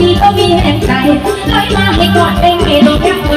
มีก็มีแห่งใจไล่มาให้กอดเองไม่ต้องกัก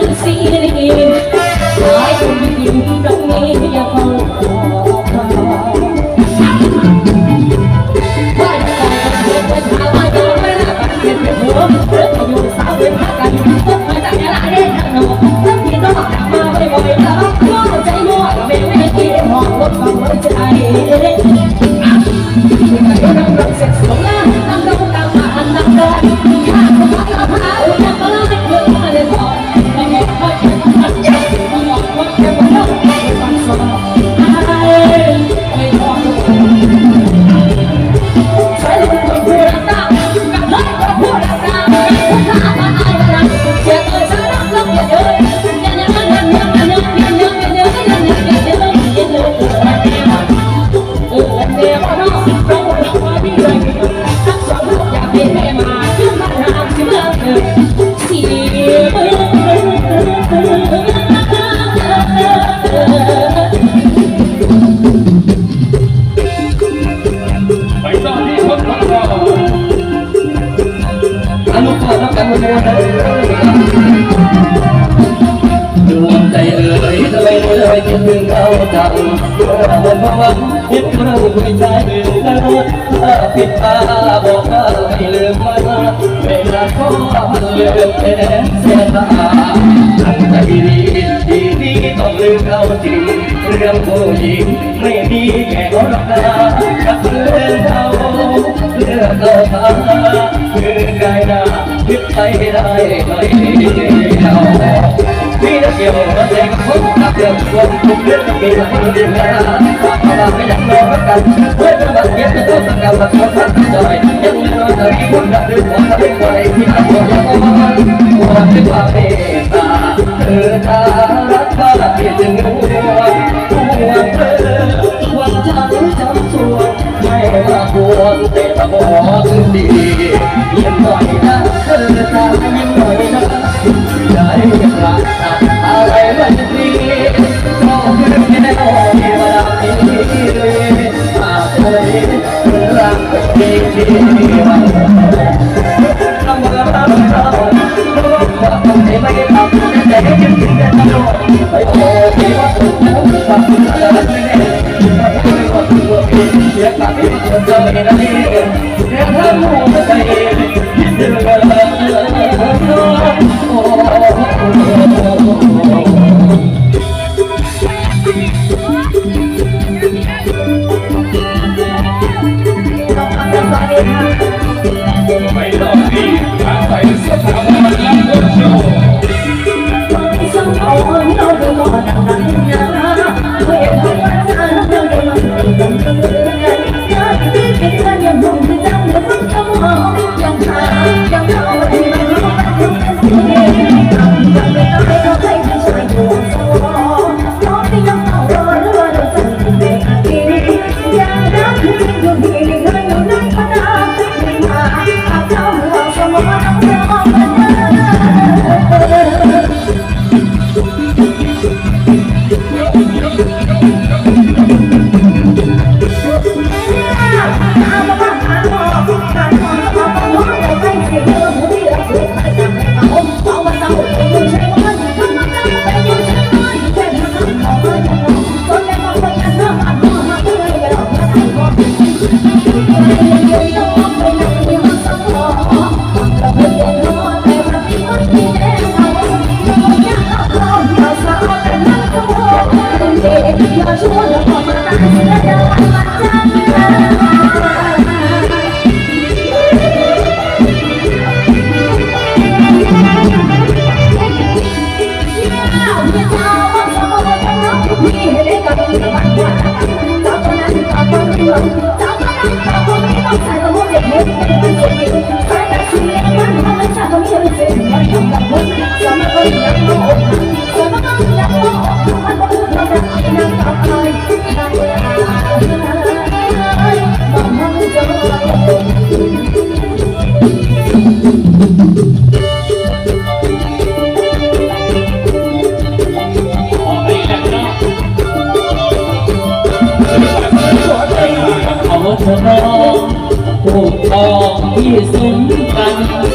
เป็นสีได้หลายคนได้ยินตรงนี้อย่าเข้าขอมาว่าจะไปเป็นคนชาวบ้านเราไม่ละกันเป็นหัวเรื่องอยู่สาวนพักกันต้องมาจายาลาได้ทนกต้องกินต้องมาบ่ไยๆแล้วก็ใจมัวกับเบลไม่ได้กินหอกรถฟังรถใจ หวังเห็นเราคุยใจเดินกันถ้าปิดตาบอกว่าไม่ลืมมันเวลาก็ลืมแค่เสียตาทั้งใจดีดีดีต้องลืมเราจริงเรื่องผู้หญิงไม่ดีแค่รักนากับเรื่องเขาเรื่องเราทำคือไงนะยึดไปได้ไหมเรา พี่นักเกียวกับเด็กคนนักเรื่องคนทุกเรื่องมีหลายเรื่องนะฝากเราไม่อยากรอกันเพื่อจะมาเก็บตัวสักการมาขอพักใจยังไมีเราจะมีคนรักหรือคนรักอะไรที่นักคนเราความที่ความเมตตาเธอถ้ารักว่าเพียงจะงูห่วเธอวันฉันจำส่วนไม่มาบวนแต่มาบอกดียิ้มหน่อยนะเธอถ้ายิ้มหน่อยนะ รั เ อาเธอน้องผูกทองที่สุนกัน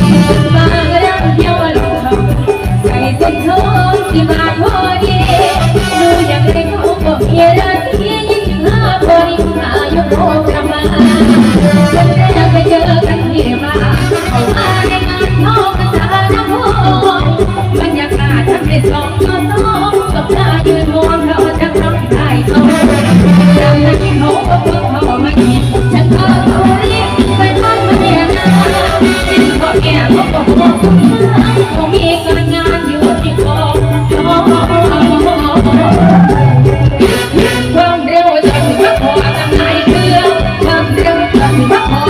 ร็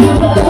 Oh.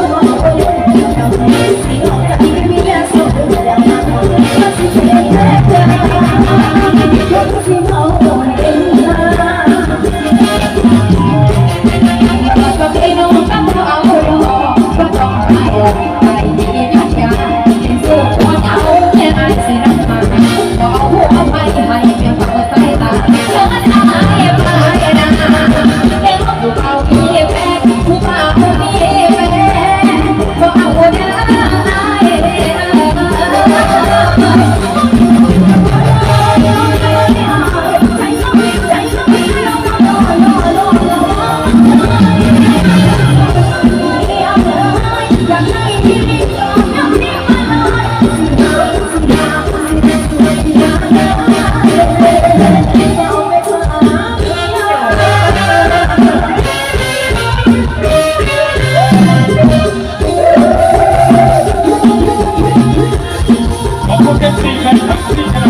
Gracias.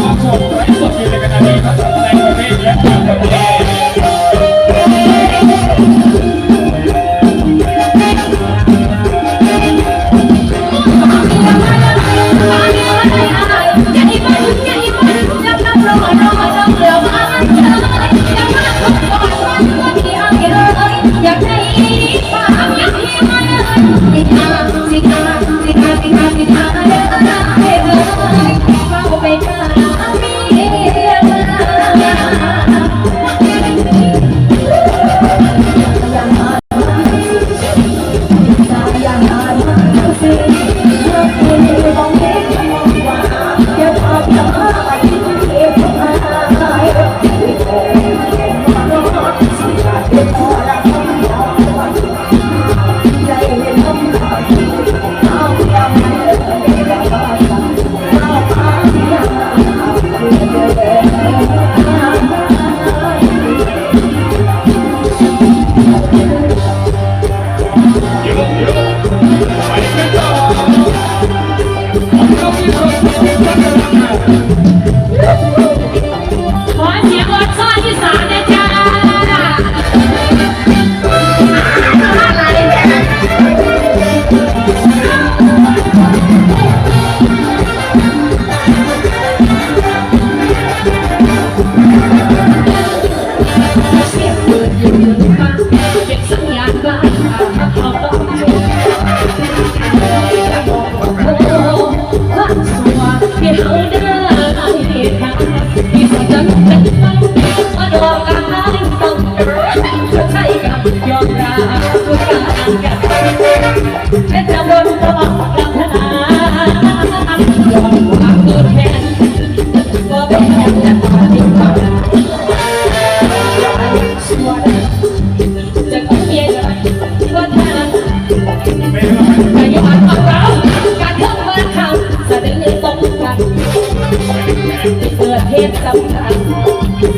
สำคัญ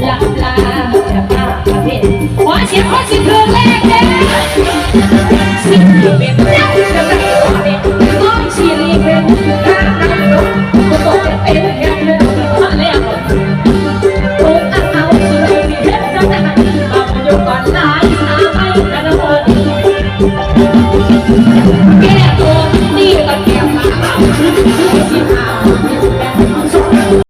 หลับลาจะอาประเภทขอเสียงขอเสียงเพลงแรกเด้อสิ่งที่เป็นเจ้